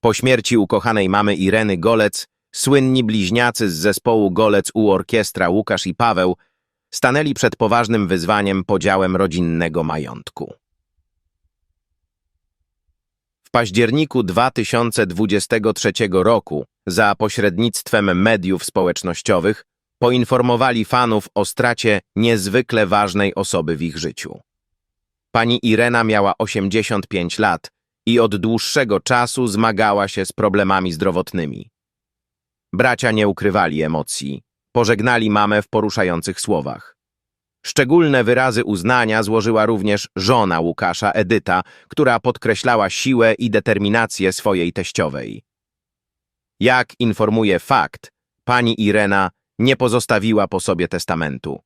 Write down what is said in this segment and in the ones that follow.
Po śmierci ukochanej mamy Ireny Golec, słynni bliźniacy z zespołu Golec u orkiestra Łukasz i Paweł stanęli przed poważnym wyzwaniem podziałem rodzinnego majątku. W październiku 2023 roku, za pośrednictwem mediów społecznościowych, poinformowali fanów o stracie niezwykle ważnej osoby w ich życiu. Pani Irena miała 85 lat i od dłuższego czasu zmagała się z problemami zdrowotnymi. Bracia nie ukrywali emocji, pożegnali mamę w poruszających słowach. Szczególne wyrazy uznania złożyła również żona Łukasza, Edyta, która podkreślała siłę i determinację swojej teściowej. Jak informuje fakt, pani Irena nie pozostawiła po sobie testamentu.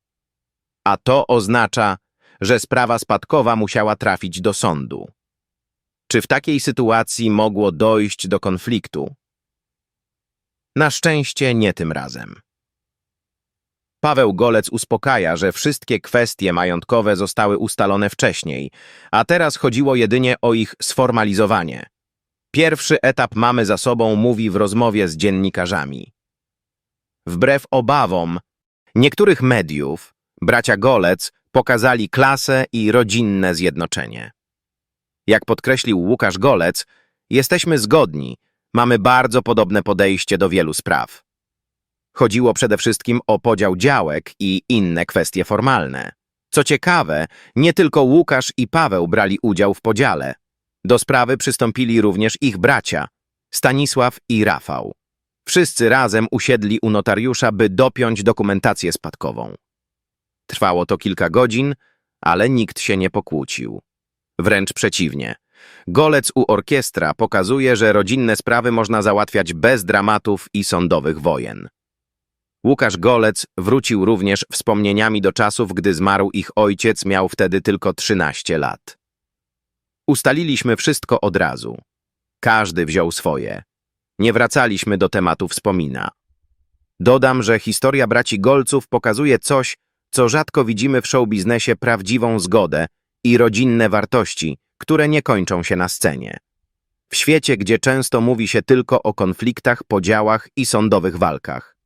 A to oznacza, że sprawa spadkowa musiała trafić do sądu. Czy w takiej sytuacji mogło dojść do konfliktu? Na szczęście nie tym razem. Paweł Golec uspokaja, że wszystkie kwestie majątkowe zostały ustalone wcześniej, a teraz chodziło jedynie o ich sformalizowanie. Pierwszy etap mamy za sobą, mówi w rozmowie z dziennikarzami. Wbrew obawom niektórych mediów, bracia Golec pokazali klasę i rodzinne zjednoczenie. Jak podkreślił Łukasz Golec, jesteśmy zgodni, mamy bardzo podobne podejście do wielu spraw. Chodziło przede wszystkim o podział działek i inne kwestie formalne. Co ciekawe, nie tylko Łukasz i Paweł brali udział w podziale. Do sprawy przystąpili również ich bracia, Stanisław i Rafał. Wszyscy razem usiedli u notariusza, by dopiąć dokumentację spadkową. Trwało to kilka godzin, ale nikt się nie pokłócił. Wręcz przeciwnie. Golec u orkiestra pokazuje, że rodzinne sprawy można załatwiać bez dramatów i sądowych wojen. Łukasz Golec wrócił również wspomnieniami do czasów, gdy zmarł ich ojciec, miał wtedy tylko 13 lat. Ustaliliśmy wszystko od razu. Każdy wziął swoje. Nie wracaliśmy do tematu wspomina. Dodam, że historia braci Golców pokazuje coś, co rzadko widzimy w showbiznesie prawdziwą zgodę i rodzinne wartości, które nie kończą się na scenie. W świecie, gdzie często mówi się tylko o konfliktach, podziałach i sądowych walkach.